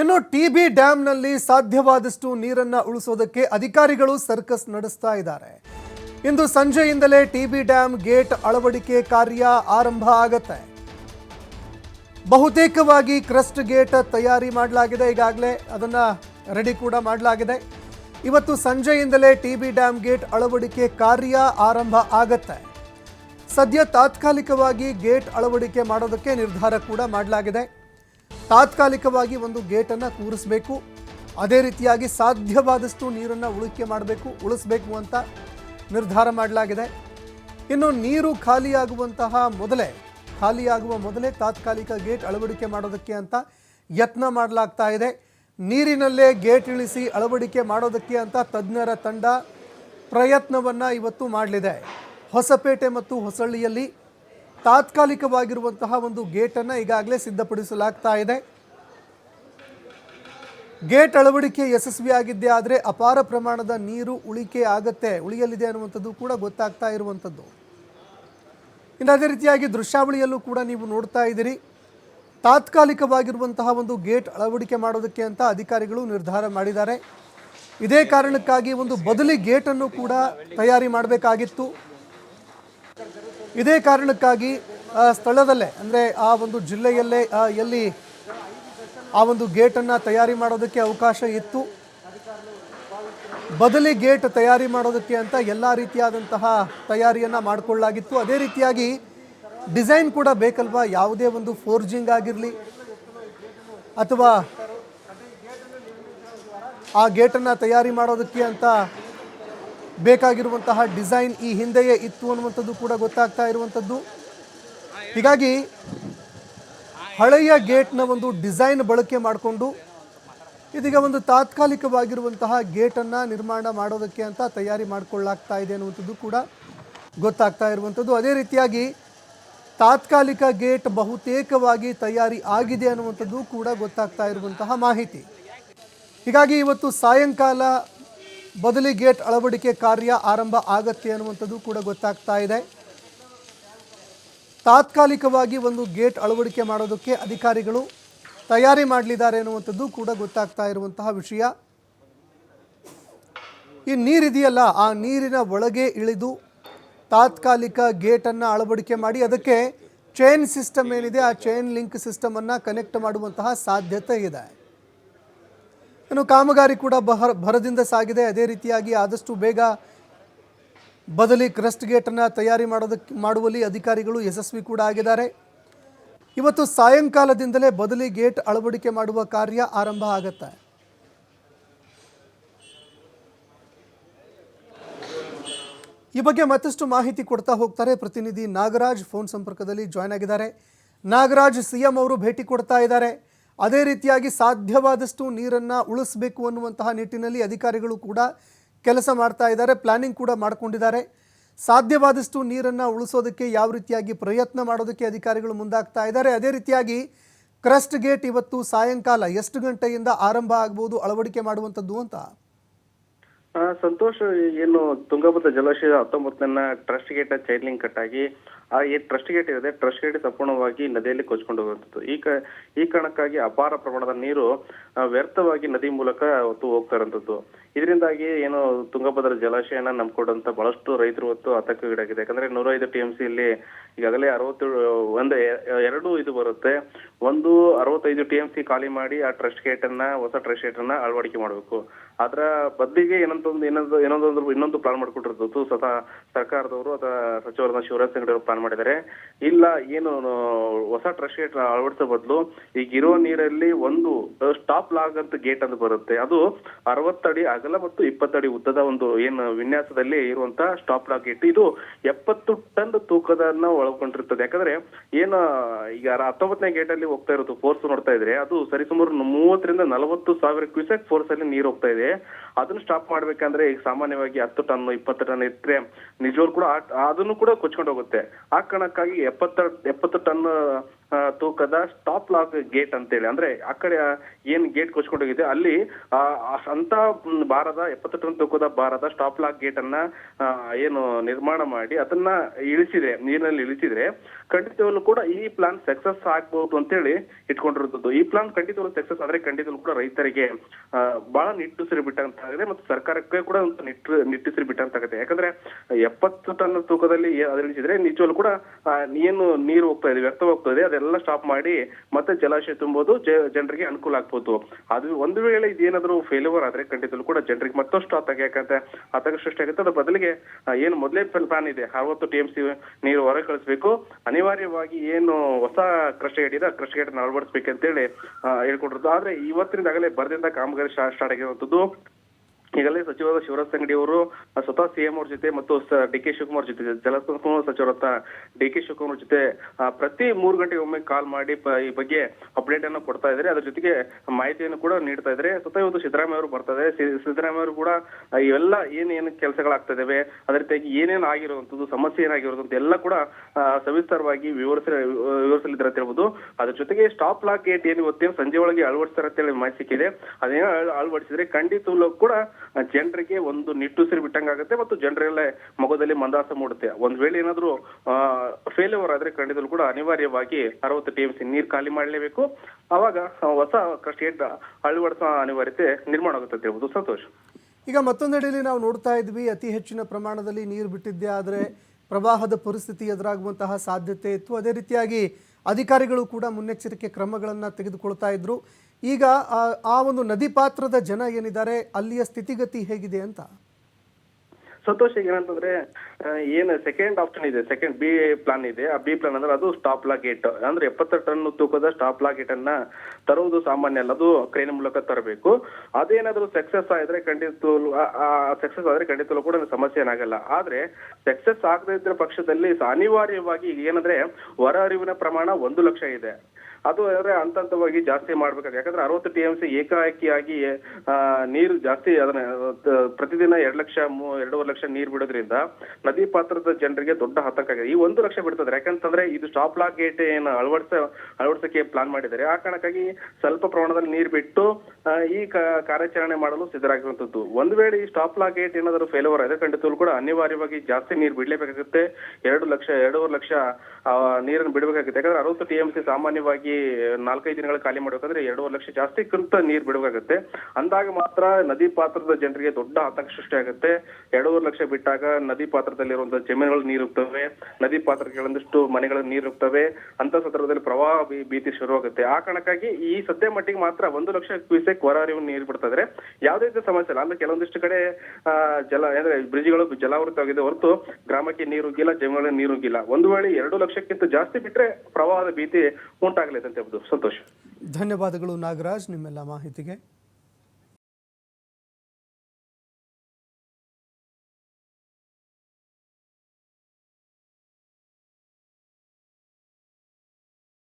ಇನ್ನು T B ಡ್ಯಾಂನಲ್ಲಿ ಸಾಧ್ಯವಾದಷ್ಟು ನೀರನ್ನ ಉಳಿಸೋದಕ್ಕೆ ಅಧಿಕಾರಿಗಳು ಸರ್ಕಸ್ ನಡೆಸ್ತಾ ಇದ್ದಾರೆ. ಇಂದು ಸಂಜೆಯಿಂದಲೇ ಟಿ ಬಿ ಡ್ಯಾಂ ಗೇಟ್ ಅಳವಡಿಕೆ ಕಾರ್ಯ ಆರಂಭ ಆಗತ್ತೆ. ಬಹುತೇಕವಾಗಿ ಕ್ರಸ್ಟ್ ಗೇಟ್ ತಯಾರಿ ಮಾಡಲಾಗಿದೆ. ಈಗಾಗಲೇ ಅದನ್ನ ರೆಡಿ ಕೂಡ ಮಾಡಲಾಗಿದೆ. ಇವತ್ತು ಸಂಜೆಯಿಂದಲೇ ಟಿ ಬಿ ಡ್ಯಾಂ ಗೇಟ್ ಅಳವಡಿಕೆ ಕಾರ್ಯ ಆರಂಭ ಆಗತ್ತೆ. ಸದ್ಯ ತಾತ್ಕಾಲಿಕವಾಗಿ ಗೇಟ್ ಅಳವಡಿಕೆ ಮಾಡೋದಕ್ಕೆ ನಿರ್ಧಾರ ಕೂಡ ಮಾಡಲಾಗಿದೆ. ತಾತ್ಕಾಲಿಕವಾಗಿ ಒಂದು ಗೇಟನ್ನು ಕೂರಿಸಬೇಕು ಅದೇ ರೀತಿಯಾಗಿ ಸಾಧ್ಯವಾದಷ್ಟು ನೀರನ್ನು ಉಳಿಕೆ ಮಾಡಬೇಕು, ಉಳಿಸ್ಬೇಕು ಅಂತ ನಿರ್ಧಾರ ಮಾಡಲಾಗಿದೆ. ಇನ್ನು ನೀರು ಖಾಲಿಯಾಗುವಂತಹ ಮೊದಲೇ, ಖಾಲಿಯಾಗುವ ಮೊದಲೇ ತಾತ್ಕಾಲಿಕ ಗೇಟ್ ಅಳವಡಿಕೆ ಮಾಡೋದಕ್ಕೆ ಅಂತ ಯತ್ನ ಮಾಡಲಾಗ್ತಾ ಇದೆ. ನೀರಿನಲ್ಲೇ ಗೇಟ್ ಇಳಿಸಿ ಅಳವಡಿಕೆ ಮಾಡೋದಕ್ಕೆ ಅಂತ ತಜ್ಞರ ತಂಡ ಪ್ರಯತ್ನವನ್ನು ಇವತ್ತು ಮಾಡಲಿದೆ. ಹೊಸಪೇಟೆ ಮತ್ತು ಹೊಸಳ್ಳಿಯಲ್ಲಿ ತಾತ್ಕಾಲಿಕವಾಗಿರುವಂತಹ ಒಂದು ಗೇಟನ್ನು ಈಗಾಗಲೇ ಸಿದ್ಧಪಡಿಸಲಾಗ್ತಾ ಇದೆ. ಗೇಟ್ ಅಳವಡಿಕೆ ಯಶಸ್ವಿಯಾಗಿದ್ದೇ ಆದರೆ ಅಪಾರ ಪ್ರಮಾಣದ ನೀರು ಉಳಿಕೆ ಆಗತ್ತೆ, ಉಳಿಯಲಿದೆ ಅನ್ನುವಂಥದ್ದು ಕೂಡ ಗೊತ್ತಾಗ್ತಾ ಇರುವಂಥದ್ದು. ಇನ್ನು ಅದೇ ರೀತಿಯಾಗಿ ದೃಶ್ಯಾವಳಿಯಲ್ಲೂ ಕೂಡ ನೀವು ನೋಡ್ತಾ ಇದ್ದೀರಿ. ತಾತ್ಕಾಲಿಕವಾಗಿರುವಂತಹ ಒಂದು ಗೇಟ್ ಅಳವಡಿಕೆ ಮಾಡೋದಕ್ಕೆ ಅಂತ ಅಧಿಕಾರಿಗಳು ನಿರ್ಧಾರ ಮಾಡಿದ್ದಾರೆ. ಇದೇ ಕಾರಣಕ್ಕಾಗಿ ಒಂದು ಬದಲಿ ಗೇಟನ್ನು ಕೂಡ ತಯಾರಿ ಮಾಡಬೇಕಾಗಿತ್ತು. ಇದೇ ಕಾರಣಕ್ಕಾಗಿ ಸ್ಥಳದಲ್ಲೇ, ಅಂದರೆ ಆ ಒಂದು ಜಿಲ್ಲೆಯಲ್ಲೇ ಎಲ್ಲಿ ಆ ಒಂದು ಗೇಟನ್ನು ತಯಾರಿ ಮಾಡೋದಕ್ಕೆ ಅವಕಾಶ ಇತ್ತು. ಬದಲಿ ಗೇಟ್ ತಯಾರಿ ಮಾಡೋದಕ್ಕೆ ಅಂತ ಎಲ್ಲ ರೀತಿಯಾದಂತಹ ತಯಾರಿಯನ್ನು ಮಾಡಿಕೊಳ್ಳಾಗಿತ್ತು ಅದೇ ರೀತಿಯಾಗಿ ಡಿಸೈನ್ ಕೂಡ ಬೇಕಲ್ವಾ? ಯಾವುದೇ ಒಂದು ಫೋರ್ಜಿಂಗ್ ಆಗಿರಲಿ, ಅಥವಾ ಆ ಗೇಟನ್ನು ತಯಾರಿ ಮಾಡೋದಕ್ಕೆ ಅಂತ ಬೇಕಾಗಿರುವಂತಹ ಡಿಸೈನ್ ಈ ಹಿಂದೆಯೇ ಇತ್ತು ಅನ್ನುವಂಥದ್ದು ಕೂಡ ಗೊತ್ತಾಗ್ತಾ ಇರುವಂಥದ್ದು. ಹೀಗಾಗಿ ಹಳೆಯ ಗೇಟ್ನ ಒಂದು ಡಿಸೈನ್ ಬಳಕೆ ಮಾಡಿಕೊಂಡು ಇದೀಗ ಒಂದು ತಾತ್ಕಾಲಿಕವಾಗಿರುವಂತಹ ಗೇಟನ್ನು ನಿರ್ಮಾಣ ಮಾಡೋದಕ್ಕೆ ಅಂತ ತಯಾರಿ ಮಾಡಿಕೊಳ್ಳಾಗ್ತಾ ಇದೆ ಅನ್ನುವಂಥದ್ದು ಕೂಡ ಗೊತ್ತಾಗ್ತಾ ಇರುವಂಥದ್ದು. ಅದೇ ರೀತಿಯಾಗಿ ತಾತ್ಕಾಲಿಕ ಗೇಟ್ ಬಹುತೇಕವಾಗಿ ತಯಾರಿ ಆಗಿದೆ ಅನ್ನುವಂಥದ್ದು ಕೂಡ ಗೊತ್ತಾಗ್ತಾ ಇರುವಂತಹ ಮಾಹಿತಿ. ಹೀಗಾಗಿ ಇವತ್ತು ಸಾಯಂಕಾಲ ಬದಲಿ ಗೇಟ್ ಅಳವಡಿಕೆ ಕಾರ್ಯ ಆರಂಭ ಆಗತ್ತೆ ಅನ್ನುವಂಥದ್ದು ಕೂಡ ಗೊತ್ತಾಗ್ತಾ ಇದೆ. ತಾತ್ಕಾಲಿಕವಾಗಿ ಒಂದು ಗೇಟ್ ಅಳವಡಿಕೆ ಮಾಡೋದಕ್ಕೆ ಅಧಿಕಾರಿಗಳು ತಯಾರಿ ಮಾಡಲಿದ್ದಾರೆ ಅನ್ನುವಂಥದ್ದು ಕೂಡ ಗೊತ್ತಾಗ್ತಾ ಇರುವಂತಹ ವಿಷಯ. ಈ ನೀರಿದೆಯಲ್ಲ, ಆ ನೀರಿನ ಒಳಗೆ ಇಳಿದು ತಾತ್ಕಾಲಿಕ ಗೇಟನ್ನು ಅಳವಡಿಕೆ ಮಾಡಿ ಅದಕ್ಕೆ ಚೈನ್ ಸಿಸ್ಟಮ್ ಏನಿದೆ, ಆ ಚೈನ್ ಲಿಂಕ್ ಸಿಸ್ಟಮನ್ನು ಕನೆಕ್ಟ್ ಮಾಡುವಂತಹ ಸಾಧ್ಯತೆ ಇದೆ. ಇನ್ನು ಕಾಮಗಾರಿ ಕೂಡ ಬಹರ ಭರದಿಂದ ಸಾಗಿದೆ. ಅದೇ ರೀತಿಯಾಗಿ ಆದಷ್ಟು ಬೇಗ ಬದಲಿ ಕ್ರಸ್ಟ್ ಗೇಟನ್ನು ತಯಾರಿ ಮಾಡೋದಕ್ಕೆ ಮಾಡುವಲ್ಲಿ ಅಧಿಕಾರಿಗಳು ಯಶಸ್ವಿ ಕೂಡ ಆಗಿದ್ದಾರೆ. ಇವತ್ತು ಸಾಯಂಕಾಲದಿಂದಲೇ ಬದಲಿ ಗೇಟ್ ಅಳವಡಿಕೆ ಮಾಡುವ ಕಾರ್ಯ ಆರಂಭ ಆಗುತ್ತೆ. ಈ ಬಗ್ಗೆ ಮತ್ತಷ್ಟು ಮಾಹಿತಿ ಕೊಡ್ತಾ ಹೋಗ್ತಾರೆ ಪ್ರತಿನಿಧಿ ನಾಗರಾಜ್. ಫೋನ್ ಸಂಪರ್ಕದಲ್ಲಿ ಜಾಯ್ನ್ ಆಗಿದ್ದಾರೆ. ನಾಗರಾಜ್, ಸಿಎಂ ಅವರು ಭೇಟಿ ಕೊಡ್ತಾ ಇದ್ದಾರೆ. ಅದೇ ರೀತಿಯಾಗಿ ಸಾಧ್ಯವಾದಷ್ಟು ನೀರನ್ನು ಉಳಿಸಬೇಕು ಅನ್ನುವಂತಹ ನಿಟ್ಟಿನಲ್ಲಿ ಅಧಿಕಾರಿಗಳು ಕೂಡ ಕೆಲಸ ಮಾಡ್ತಾ ಇದ್ದಾರೆ ಪ್ಲಾನಿಂಗ್ ಕೂಡ ಮಾಡ್ಕೊಂಡಿದ್ದಾರೆ. ಸಾಧ್ಯವಾದಷ್ಟು ನೀರನ್ನು ಉಳಿಸೋದಕ್ಕೆ ಯಾವ ರೀತಿಯಾಗಿ ಪ್ರಯತ್ನ ಮಾಡೋದಕ್ಕೆ ಅಧಿಕಾರಿಗಳು ಮುಂದಾಗ್ತಾ ಇದ್ದಾರೆ. ಅದೇ ರೀತಿಯಾಗಿ ಕ್ರಸ್ಟ್ ಗೇಟ್ ಇವತ್ತು ಸಾಯಂಕಾಲ ಎಷ್ಟು ಗಂಟೆಯಿಂದ ಆರಂಭ ಆಗ್ಬೋದು ಅಳವಡಿಕೆ ಮಾಡುವಂಥದ್ದು ಅಂತ? ಸಂತೋಷ್, ಏನು ತುಂಗಭದ್ರ ಜಲಾಶಯ ಹತ್ತೊಂಬತ್ತನ trust gate chain link cut ಆಗಿ, ಆ ಏನ್ ಟ್ರಸ್ಟ್ ಗೇಟ್ ಇರದೆ ಟ್ರಸ್ಟ್ ಗೇಟ್ ಸಂಪೂರ್ಣವಾಗಿ ನದಿಯಲ್ಲಿ ಕೊಚ್ಕೊಂಡು ಹೋಗುವಂಥದ್ದು ಈ ಕ, ಈ ಕಾರಣಕ್ಕಾಗಿ ಅಪಾರ ಪ್ರಮಾಣದ ನೀರು ವ್ಯರ್ಥವಾಗಿ ನದಿ ಮೂಲಕ ಹೊತ್ತು ಹೋಗ್ತಾ ಇರೋಂಥದ್ದು ಇದರಿಂದಾಗಿ ಏನು ತುಂಗಭದ್ರಾ ಜಲಾಶಯನ ನಂಬಿಕೊಂಡಂತ ಬಹಳಷ್ಟು ರೈತರು ಹೊತ್ತು ಆತಂಕಗೀಡಾಗಿದೆ. ಯಾಕಂದ್ರೆ ನೂರೈದು ಟಿ ಎಂ ಸಿ ಇಲ್ಲಿ ಈಗಾಗಲೇ ಅರವತ್ತು ಒಂದು, ಎರಡು ಇದು ಬರುತ್ತೆ. ಒಂದು ಅರವತ್ತೈದು ಟಿ ಎಂ ಸಿ ಖಾಲಿ ಮಾಡಿ ಆ ಟ್ರಸ್ಟ್ ಗೇಟ್ ಅನ್ನ, ಹೊಸ ಟ್ರಸ್ಟ್ ಗೇಟ್ ಅನ್ನ ಅಳವಡಿಕೆ ಮಾಡಬೇಕು. ಅದರ ಬದಲಿಗೆ ಏನಂತೊಂದು ಏನೊಂದು ಏನೊಂದೊಂದು ಇನ್ನೊಂದು ಪ್ಲಾನ್ ಮಾಡ್ಕೊಂಡಿರೋದು ಸ್ವತಃ ಸರ್ಕಾರದವರು ಅಥವಾ ಸಚಿವರಾದ ಶಿವರಾಜ್ ಸಿಂಗ್ ಅವರು ಪ್ಲಾನ್ ಮಾಡಿದ್ದಾರೆ ಇಲ್ಲ, ಏನು ಹೊಸ ಟ್ರಸ್ಟ್ ಅಳವಡಿಸೋ ಬದಲು ಈಗ ಇರೋ ನೀರಲ್ಲಿ ಒಂದು ಸ್ಟಾಪ್ ಲಾಗ್ ಅಂತ ಗೇಟ್ ಅಂತ ಬರುತ್ತೆ. ಅದು ಅರವತ್ತಡಿ ಅಗಲ ಮತ್ತು ಇಪ್ಪತ್ತಡಿ ಉದ್ದದ ಒಂದು ಏನು ವಿನ್ಯಾಸದಲ್ಲಿ ಇರುವಂತ ಸ್ಟಾಪ್ ಲಾಗ್ ಗೇಟ್ ಇದು ಎಪ್ಪತ್ತು ಟನ್ ತೂಕದನ್ನ ಒಳಗೊಂಡಿರ್ತದೆ. ಯಾಕಂದ್ರೆ ಏನು, ಈಗ ಹತ್ತೊಂಬತ್ತನೇ ಗೇಟ್ ಅಲ್ಲಿ ಹೋಗ್ತಾ ಇರೋದು ಫೋರ್ಸ್ ನೋಡ್ತಾ ಇದ್ರೆ ಅದು ಸರಿಸುಮಾರು ಮೂವತ್ತರಿಂದ ನಲವತ್ತು ಸಾವಿರ ಕ್ಯೂಸೆಕ್ ಫೋರ್ಸ್ ಅಲ್ಲಿ ನೀರು ಹೋಗ್ತಾ ಇದೆ. ಅದನ್ನ ಸ್ಟಾಪ್ ಮಾಡ್ಬೇಕಂದ್ರೆ ಈಗ ಸಾಮಾನ್ಯವಾಗಿ ಹತ್ತು ಟನ್ ಇಪ್ಪತ್ತು ಟನ್ ಇಟ್ರೆ ನಿಜವಾಗ್ಲೂ ಕೂಡ ಅದನ್ನು ಕೂಡ ಕೊಚ್ಕೊಂಡು ಹೋಗುತ್ತೆ. ಆ ಕಾರಣಕ್ಕಾಗಿ ಎಪ್ಪತ್ತ ಎಪ್ಪತ್ತು ಟನ್ ತೂಕದ ಸ್ಟಾಪ್ ಲಾಕ್ ಗೇಟ್ ಅಂತೇಳಿ. ಅಂದ್ರೆ ಆ ಕಡೆ ಏನ್ ಗೇಟ್ ಕೊಚ್ಕೊಂಡೋಗಿದೆ, ಅಲ್ಲಿ ಅಂತ ಭಾರದ ಎಪ್ಪತ್ತು ಟನ್ ತೂಕದ ಭಾರದ ಸ್ಟಾಪ್ ಲಾಕ್ ಗೇಟ್ ಅನ್ನ ಏನು ನಿರ್ಮಾಣ ಮಾಡಿ ಅದನ್ನ ಇಳಿಸಿದೆ ನೀರಿನಲ್ಲಿ ಇಳಿಸಿದ್ರೆ ಖಂಡಿತವಾಗ್ಲೂ ಕೂಡ ಈ ಪ್ಲಾನ್ ಸಕ್ಸಸ್ ಆಗ್ಬಹುದು ಅಂತೇಳಿ ಇಟ್ಕೊಂಡಿರೋದು ಈ ಪ್ಲಾನ್ ಖಂಡಿತವಾಗ್ಲೂ ಸಕ್ಸಸ್ ಆದ್ರೆ ಖಂಡಿತವಾಗ್ಲೂ ಕೂಡ ರೈತರಿಗೆ ಬಹಳ ನಿಟ್ಟುಸಿರಿ ಬಿಟ್ಟಂತಾಗಿದೆ ಮತ್ತು ಸರ್ಕಾರಕ್ಕೆ ಕೂಡ ಒಂದು ನಿಟ್ಟು, ನಿಟ್ಟುಸಿರಿ ಬಿಟ್ಟಂತಾಗುತ್ತೆ ಯಾಕಂದ್ರೆ ಎಪ್ಪತ್ತು ಟನ್ ತೂಕದಲ್ಲಿ ಅದಿಳಿಸಿದ್ರೆ ನಿಜವಾಗ್ಲೂ ಕೂಡ ಏನು ನೀರು ಹೋಗ್ತಾ ಇದೆ, ವ್ಯರ್ಥ ಹೋಗ್ತಾ ಇದೆ, ಅದೆಲ್ಲ ಸ್ಟಾಪ್ ಮಾಡಿ ಮತ್ತೆ ಜಲಾಶಯ ತುಂಬೋದು ಜನರಿಗೆ ಅನುಕೂಲ ಆಗ್ಬೋದು. ಅದು ಒಂದು ವೇಳೆ ಇದೇನಾದ್ರೂ ಫೇಲ್ಯೂರ್ ಆದ್ರೆ ಖಂಡಿತಲ್ಲೂ ಕೂಡ ಜನರಿಗೆ ಮತ್ತಷ್ಟು ಆತಂಕ ಆತಂಕ ಸೃಷ್ಟಿ ಆಗುತ್ತೆ. ಅದ್ರ ಬದಲಿಗೆ ಏನು ಮೊದಲೇ ಪ್ಲಾನ್ ಇದೆ. ಅರವತ್ತು ಟಿ ಎಂ ಸಿ ನೀರು ಹೊರ ಕಳಿಸ್ಬೇಕು. ಅನಿವಾರ್ಯವಾಗಿ ಏನು ಹೊಸ ಕೃಷಿ ಇದೆ, ಆ ಗೇಟ್ ಅಳವಡಿಸ್ಬೇಕಂತೇಳಿ ಹೇಳ್ಕೊಟ್ಟಿರೋದು. ಆದ್ರೆ ಇವತ್ತಿನಿಂದಾಗಲೇ ಬರದಿಂದ ಕಾಮಗಾರಿ ಸ್ಟಾರ್ಟ್ ಆಗಿರುವಂತದ್ದು ಈಗಲೇ ಸಚಿವರಾದ ಶಿವರಾಜ್ ತಂಗಡಿ ಅವರು ಸ್ವತಃ ಸಿಎಂ ಅವ್ರ ಜೊತೆ ಮತ್ತು ಡಿ ಕೆ ಶಿವಕುಮಾರ್ ಜೊತೆ, ಜಲಸಂಪನ್ಮೂಲ ಸಚಿವರಾದ ಡಿ ಕೆ ಶಿವಕುಮಾರ್ ಜೊತೆ ಪ್ರತಿ ಮೂರು ಗಂಟೆಗೆ ಒಮ್ಮೆ ಕಾಲ್ ಮಾಡಿ ಈ ಬಗ್ಗೆ ಅಪ್ಡೇಟ್ ಅನ್ನು ಕೊಡ್ತಾ ಇದ್ರೆ ಅದ್ರ ಜೊತೆಗೆ ಮಾಹಿತಿಯನ್ನು ಕೂಡ ನೀಡ್ತಾ ಇದ್ರೆ ಸ್ವತಃ ಇವತ್ತು ಸಿದ್ದರಾಮಯ್ಯ ಅವರು ಬರ್ತಾ ಇದ್ದಾರೆ. ಸಿದ್ದರಾಮಯ್ಯ ಅವರು ಕೂಡ ಇವೆಲ್ಲ ಏನೇನು ಕೆಲಸಗಳಾಗ್ತಾ ಇದಾವೆ ಅದೇ ರೀತಿಯಾಗಿ ಏನೇನು ಆಗಿರುವಂತದ್ದು ಸಮಸ್ಯೆ ಏನಾಗಿರುವಂತ ಎಲ್ಲ ಕೂಡ ಸವಿಸ್ತಾರವಾಗಿ ವಿವರಿಸ, ವಿವರಿಸಲಿದ್ದಾರೆ ಅಂತ ಹೇಳ್ಬೋದು. ಅದ್ರ ಜೊತೆಗೆ ಸ್ಟಾಪ್ ಲಾಕ್ ಗೇಟ್ ಏನು ಇವತ್ತೇನು ಸಂಜೆ ಒಳಗೆ ಅಳವಡಿಸ್ತಾರೆ ಅಂತ ಹೇಳಿ ಮಾಹಿತಿ ಸಿಕ್ಕಿದೆ. ಅದೇನೋ ಅಳ- ಅಳವಡಿಸಿದ್ರೆ ಖಂಡಿತಲೂ ಕೂಡ ಜನರಿಗೆ ಒಂದು ನಿಟ್ಟುಸಿರು ಬಿಟ್ಟಂಗಾಗುತ್ತೆ ಮತ್ತು ಜನರೆಲ್ಲ ಮಗದಲ್ಲಿ ಮಂದಾಸ ಮೂಡುತ್ತೆ. ಒಂದ್ ವೇಳೆ ಏನಾದ್ರು ಫೇಲ್ಯೂರ್ ಆದ್ರೆ ಖಂಡಿತವೂ ಕೂಡ ಅನಿವಾರ್ಯವಾಗಿ ಅರವತ್ತು ಟಿ ನೀರ್ ಖಾಲಿ ಮಾಡಲೇಬೇಕು. ಅವಾಗ ಹೊಸ ಸ್ಟೇಟ್ ಅಳವಡಿಸುವ ಅನಿವಾರ್ಯತೆ ನಿರ್ಮಾಣ ಆಗುತ್ತೆ ಹೇಳ್ಬೋದು. ಸಂತೋಷ್. ಈಗ ಮತ್ತೊಂದೆಡೆಯಲ್ಲಿ ನಾವು ನೋಡ್ತಾ ಇದ್ವಿ, ಅತಿ ಹೆಚ್ಚಿನ ಪ್ರಮಾಣದಲ್ಲಿ ನೀರು ಬಿಟ್ಟಿದ್ದೆ ಆದರೆ ಪ್ರವಾಹದ ಪರಿಸ್ಥಿತಿ ಎದುರಾಗುವಂತಹ ಸಾಧ್ಯತೆ ಇತ್ತು. ಅದೇ ರೀತಿಯಾಗಿ ಅಧಿಕಾರಿಗಳು ಕೂಡ ಮುನ್ನೆಚ್ಚರಿಕೆ ಕ್ರಮಗಳನ್ನು ತೆಗೆದುಕೊಳ್ತಾ ಇದ್ರು. ಈಗ ಆ- ಒಂದು ನದಿ ಪಾತ್ರದ ಜನ ಏನಿದ್ದಾರೆ, ಅಲ್ಲಿಯ ಸ್ಥಿತಿಗತಿ ಹೇಗಿದೆ ಅಂತ? ಸಂತೋಷ ಏನಂತಂದ್ರೆ ಏನು ಸೆಕೆಂಡ್ ಆಪ್ಷನ್ ಇದೆ ಸೆಕೆಂಡ್ ಬಿ ಪ್ಲಾನ್ ಇದೆ. ಆ ಬಿ ಪ್ಲಾನ್ ಅಂದ್ರೆ ಅದು ಸ್ಟಾಪ್ ಲಾ ಗೇಟ್ ಅಂದ್ರೆ ಎಪ್ಪತ್ತು ಟನ್ ತೂಕದ ಸ್ಟಾಪ್ ಲಾ ಗೇಟ್ ಅನ್ನ ತರುವುದು ಸಾಮಾನ್ಯ ಅಲ್ಲ, ಅದು ಕ್ರೇನ್ ಮೂಲಕ ತರಬೇಕು. ಅದೇನಾದ್ರೂ ಸಕ್ಸಸ್ ಆದ್ರೆ ಖಂಡಿತ ಸಕ್ಸಸ್ ಆದ್ರೆ ಖಂಡಿತಲೂ ಕೂಡ ಸಮಸ್ಯೆ ಏನಾಗಲ್ಲ. ಆದ್ರೆ ಸಕ್ಸಸ್ ಆಗದೇ ಇದ್ರ ಪಕ್ಷದಲ್ಲಿ ಅನಿವಾರ್ಯವಾಗಿ ಏನಂದ್ರೆ, ಹೊರ ಪ್ರಮಾಣ ಒಂದು ಲಕ್ಷ ಇದೆ. ಅದು ಅಂದ್ರೆ ಹಂತ ಹಂತವಾಗಿ ಜಾಸ್ತಿ ಮಾಡ್ಬೇಕಾಗುತ್ತೆ ಯಾಕಂದ್ರೆ ಅರವತ್ತು ಟಿ ಎಂ ಸಿ ಏಕಾಏಕಿಯಾಗಿ ನೀರು ಜಾಸ್ತಿ ಅದನ್ನ ಪ್ರತಿದಿನ ಎರಡ್ ಲಕ್ಷ ಎರಡೂವರೆ ಲಕ್ಷ ನೀರು ಬಿಡೋದ್ರಿಂದ ನದಿ ಪಾತ್ರದ ಜನರಿಗೆ ದೊಡ್ಡ ಆತಂಕ ಆಗಿದೆ. ಈ ಒಂದು ಲಕ್ಷ ಬಿಡ್ತದ್ರೆ ಯಾಕಂತಂದ್ರೆ ಇದು ಸ್ಟಾಪ್ ಲಾಕ್ ಗೇಟ್ ಏನು ಅಳವಡಿಸ, ಅಳವಡಿಸಕ್ಕೆ ಪ್ಲಾನ್ ಮಾಡಿದ್ದಾರೆ. ಆ ಕಾರಣಕ್ಕಾಗಿ ಸ್ವಲ್ಪ ಪ್ರಮಾಣದಲ್ಲಿ ನೀರು ಬಿಟ್ಟು ಈ ಕಾರ್ಯಾಚರಣೆ ಮಾಡಲು ಸಿದ್ಧರಾಗಿರುವಂತದ್ದು. ಒಂದು ವೇಳೆ ಈ ಸ್ಟಾಪ್ ಲಾಕ್ ಗೇಟ್ ಏನಾದರೂ ಓವರ್ ಆದ್ರೆ ಖಂಡಿತವೂ ಕೂಡ ಅನಿವಾರ್ಯವಾಗಿ ಜಾಸ್ತಿ ನೀರು ಬಿಡಲೇಬೇಕಾಗುತ್ತೆ. ಎರಡು ಲಕ್ಷ, ಎರಡೂವರೆ ಲಕ್ಷ ನೀರನ್ನು ಬಿಡಬೇಕಾಗುತ್ತೆ. ಯಾಕಂದ್ರೆ ಅರವತ್ತು ಟಿ ಎಂ ಸಿ ಸಾಮಾನ್ಯವಾಗಿ ನಾಲ್ಕೈದು ದಿನಗಳ ಖಾಲಿ ಮಾಡಬೇಕಂದ್ರೆ ಎರಡೂವರೆ ಲಕ್ಷ ಜಾಸ್ತಿ ಕಂತ ನೀರು ಬಿಡಬೇಕಾಗುತ್ತೆ ಅಂದಾಗ ಮಾತ್ರ ನದಿ ಪಾತ್ರದ ಜನರಿಗೆ ದೊಡ್ಡ ಆತಂಕ ಸೃಷ್ಟಿ ಆಗುತ್ತೆ ಎರಡೂವರೆ ಲಕ್ಷ ಬಿಟ್ಟಾಗ ನದಿ ಪಾತ್ರದಲ್ಲಿರುವಂತಹ ಜಮೀನುಗಳು ನೀರು ಹೋಗ್ತವೆ. ನದಿ ಪಾತ್ರಕ್ಕೆ ಕೆಲವೊಂದಿಷ್ಟು ಮನೆಗಳ ನೀರು ಹೋಗ್ತವೆ. ಅಂತ ಸಂದರ್ಭದಲ್ಲಿ ಪ್ರವಾಹ ಭೀತಿ ಶುರುವಾಗುತ್ತೆ. ಆ ಕಾರಣಕ್ಕಾಗಿ ಈ ಸದ್ಯ ಮಟ್ಟಿಗೆ ಮಾತ್ರ ಒಂದು ಲಕ್ಷ ಕ್ಯೂಸೆಕ್ ಹೊರ ಹರಿವು ನೀರು ಬಿಡ್ತಿದ್ರೆ ಯಾವುದೇ ರೀತಿಯ ಸಮಸ್ಯೆ ಇಲ್ಲ. ಅಂದ್ರೆ ಕೆಲವೊಂದಿಷ್ಟು ಕಡೆ ಜಲ, ಅಂದ್ರೆ ಬ್ರಿಡ್ಜ್ಗಳು ಜಲಾವೃತವಾಗಿದೆ ಹೊರತು ಗ್ರಾಮಕ್ಕೆ ನೀರು ಹೋಗಿಲ್ಲ, ಜಮೀನುಗಳಿಗೆ ನೀರು ಹೋಗಿಲ್ಲ. ಒಂದು ವೇಳೆ ಎರಡು ಲಕ್ಷಕ್ಕಿಂತ ಜಾಸ್ತಿ ಬಿಟ್ರೆ ಪ್ರವಾಹದ ಭೀತಿ ಉಂಟಾಗಲಿದೆ. ಸಂತೋಷ. ಧನ್ಯವಾದಗಳು ನಾಗರಾಜ್ ನಿಮ್ಮೆಲ್ಲ ಮಾಹಿತಿಗೆ.